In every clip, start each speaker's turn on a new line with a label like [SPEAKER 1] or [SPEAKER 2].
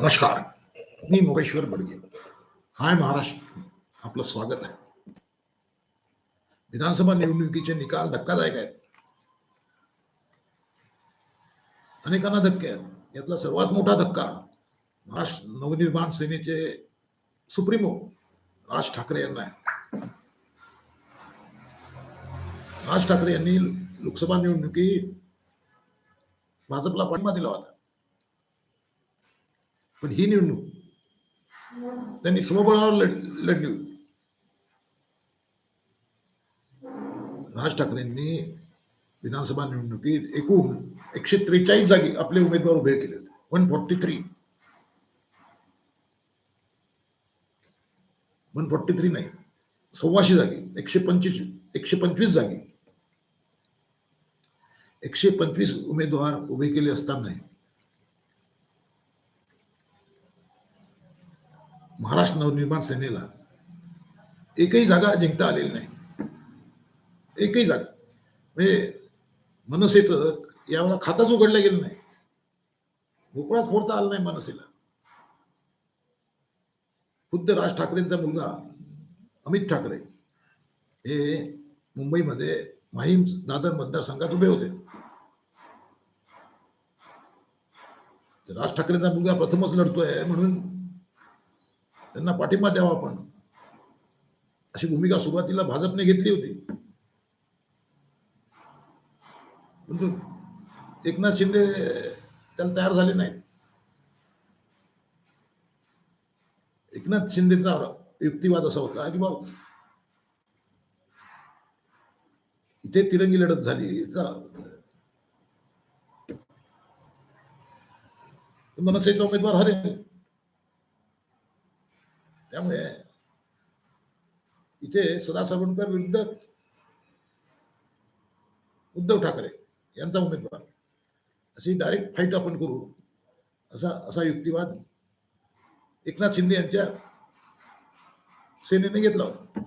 [SPEAKER 1] नमस्कार. मी मोगेश्वर बडगे. हाय महाराष्ट्र. आपलं स्वागत आहे. विधानसभा निवडणुकीचे निकाल धक्कादायक आहेत. अनेकांना धक्के आहेत. यातला सर्वात मोठा धक्का महाराष्ट्र नवनिर्माण सेनेचे सुप्रीमो राज ठाकरे यांना आहे. राज ठाकरे यांनी लोकसभा निवडणुकी भाजपला पाठिंबा दिला होता. पण ही निवडणूक त्यांनी स्वबळावर लढ लढली होती राज ठाकरेंनी विधानसभा निवडणुकीत एकूण एकशे त्रेचाळीस जागी आपले उमेदवार उभे केले one forty three one forty three नाही सव्वाशे जागी एकशे पंचवीस एकशे पंचवीस जागी एकशे पंचवीस उमेदवार उभे केले असताना महाराष्ट्र नवनिर्माण सेनेला एकही जागा जिंकता आलेली नाही. एकही जागा. म्हणजे मनसेचं यावेळेला खाताच उघडलं गेलं नाही. भोपळाच फोडता आला नाही मनसेला. खुद्द राज ठाकरेंचा मुलगा अमित ठाकरे हे मुंबईमध्ये माहीम दादर मतदारसंघात उभे होते. राज ठाकरेंचा मुलगा प्रथमच लढतोय म्हणून त्यांना पाठिंबा द्यावा आपण. अशी भूमिका सुरुवातीला भाजपने घेतली होती. परंतु एकनाथ शिंदे त्याला तयार झाले नाही एकनाथ शिंदेचा युक्तिवाद असा होता की बाबा इथे तिरंगी लढत झाली मनसेचा उमेदवार हरेल. त्यामुळे इथे सदा सावंतकर विरुद्ध उद्धव ठाकरे यांचा उमेदवार. अशी डायरेक्ट फाईट आपण करू. असा असा युक्तिवाद एकनाथ शिंदे यांच्या सेनेने घेतला होता.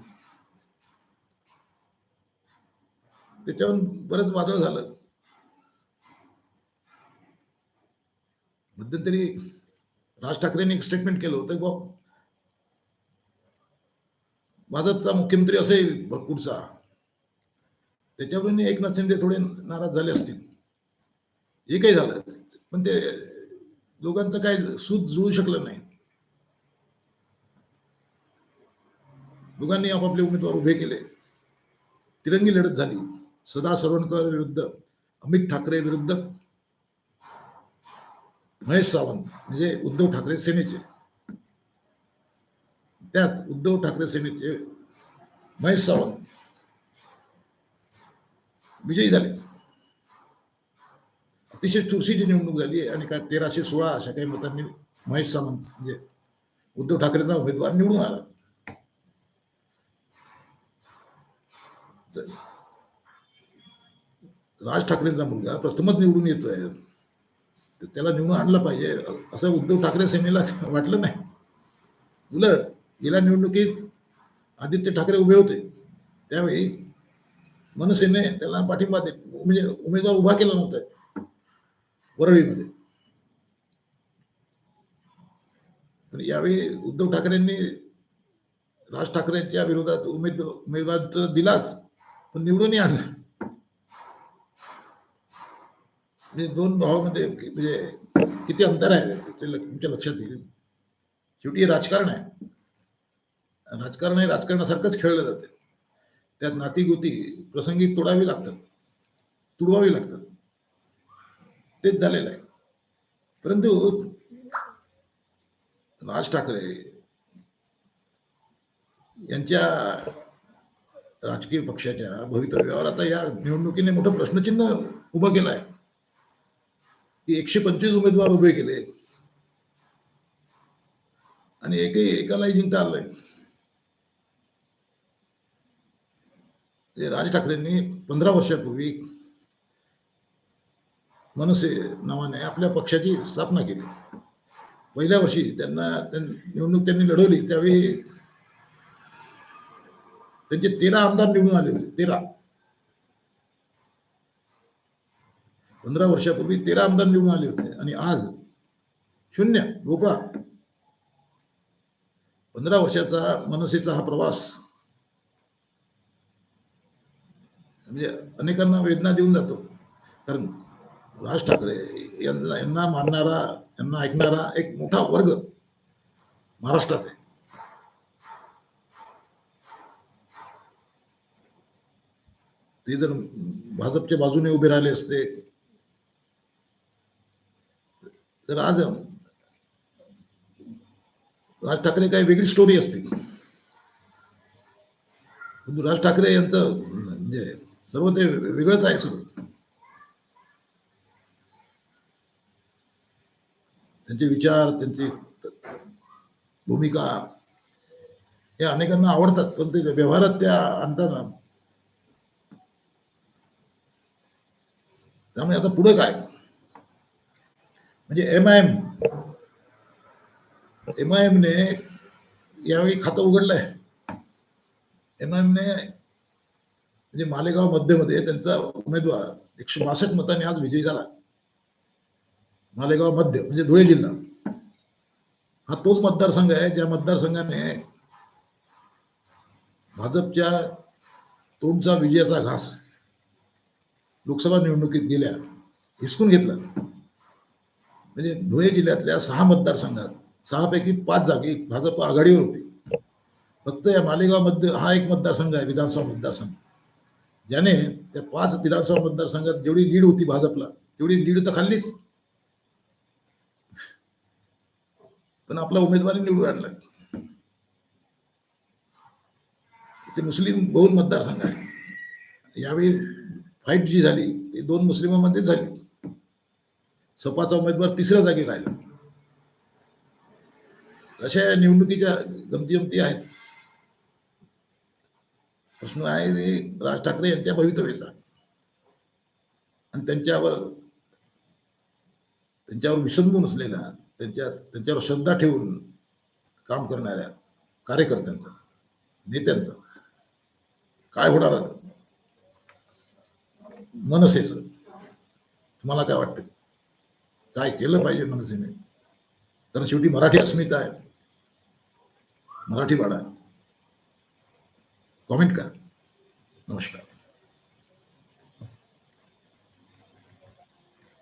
[SPEAKER 1] त्याच्यावर बरंच वादळ झालं. मध्यंतरी राज ठाकरेंनी एक स्टेटमेंट केलं होतं बॉ भाजपचा मुख्यमंत्री असेल भरपूरचा त्याच्यावरून एकनाथ शिंदे थोडे नाराज झाले असतील. हे काही झालं पण ते दोघांचं काय सूत जुळू शकलं नाही. दोघांनी आपापले उमेदवार उभे केले. तिरंगी लढत झाली. सदा सरवणकर विरुद्ध अमित ठाकरे विरुद्ध महेश सावंत म्हणजे उद्धव ठाकरे सेनेचे. त्यात उद्धव ठाकरे सेनेचे महेश सावंत विजयी झाले. अतिशय चुरशीची निवडणूक झाली आणि काय तेराशे सोळा अशा काही मतांनी महेश सावंत म्हणजे उद्धव ठाकरेंचा उमेदवार निवडून आला. राज ठाकरेंचा मुलगा प्रथमच निवडून येतोय. तर त्याला निवडून आणलं पाहिजे असं उद्धव ठाकरे सेनेला वाटलं नाही. उलट गेल्या निवडणुकीत आदित्य ठाकरे उभे होते. त्यावेळी मनसेने त्याला पाठिंबा दे म्हणजे उमेदवार उभा केला नव्हता वरळीमध्ये. पण यावेळी उद्धव ठाकरेंनी राज ठाकरेंच्या विरोधात उमेद उमेदवार दिलाच पण निवडूनही आणला. म्हणजे दोन भावामध्ये म्हणजे किती अंतर आहे? ते तुमच्या लक्षात येईल. शेवटी हे राजकारण आहे. राजकारण हे राजकारणासारखंच खेळलं जाते. त्यात नातीगुती प्रसंगी तोडावी लागतात. तुडवावी लागतात. तेच झालेलं आहे. परंतु राज ठाकरे यांच्या राजकीय पक्षाच्या भवितव्यावर आता या निवडणुकीने मोठं प्रश्नचिन्ह उभं केलं आहे. की एकशे पंचवीस उमेदवार उभे केले. आणि एकही एकालाही जिंकता आलंय राज ठाकरेंनी पंधरा वर्षापूर्वी मनसे नावाने आपल्या पक्षाची स्थापना केली. पहिल्या वर्षी त्यांना निवडणूक त्यांनी लढवली त्यावेळी त्यांचे तेरा आमदार निवडून आले होते तेरा. पंधरा वर्षापूर्वी तेरा आमदार निवडून आले होते आणि आज शून्य भोपळा. पंधरा वर्षाचा मनसेचा हा प्रवास म्हणजे अनेकांना वेदना देऊन जातो. कारण राज ठाकरे यांना यांना मानणारा यांना ऐकणारा एक मोठा वर्ग महाराष्ट्रात आहे. ते जर भाजपच्या बाजूने उभे राहिले असते तर आज राज ठाकरे काही वेगळी स्टोरी असते. राज ठाकरे यांचं म्हणजे सर्व ते वेगळंच आहे सगळं. त्यांचे विचार त्यांची भूमिका या अनेकांना आवडतात पण ते व्यवहारात त्या आणताना त्यामुळे आता पुढे काय? म्हणजे M I M M I एमने यावेळी खातं उघडलंय. एम आय एमने म्हणजे मालेगाव मध्यमध्ये त्यांचा उमेदवार एकशे बासष्ट मतांनी आज विजयी झाला. मालेगाव मध्य म्हणजे धुळे जिल्हा. हा तोच मतदारसंघ आहे ज्या मतदारसंघाने भाजपच्या तोंडचा विजयाचा घास लोकसभा निवडणुकीत गेल्या हिसकून घेतला. म्हणजे धुळे जिल्ह्यातल्या सहा मतदारसंघात सहापैकी पाच जागी भाजप आघाडीवर होती. फक्त या मालेगाव मध्य हा एक मतदारसंघ आहे विधानसभा मतदारसंघ. ज्याने त्या पाच विधानसभा मतदारसंघात जेवढी लीड होती भाजपला तेवढी लीड तर खाल्लीच. पण आपला उमेदवारी निवडून आणला. ते मुस्लिम बहुल मतदारसंघ आहे. यावेळी फाईट जी झाली ती दोन मुस्लिमांमध्ये झाली. सपाचा उमेदवार तिसऱ्या जागी राहिला. अशा या निवडणुकीच्या गमती गमती आहेत. प्रश्न आहे ते राज ठाकरे यांच्या भवितव्याचा. आणि त्यांच्यावर त्यांच्यावर विसंबून असलेल्या त्यांच्या त्यांच्यावर श्रद्धा ठेवून काम करणाऱ्या कार्यकर्त्यांचा नेत्यांचा काय होणार मनसेच. तुम्हाला काय वाटतं? काय केलं पाहिजे मनसेने? कारण शेवटी मराठी अस्मिता आहे. मराठी वाडा कॉमेंट करा नमस्कार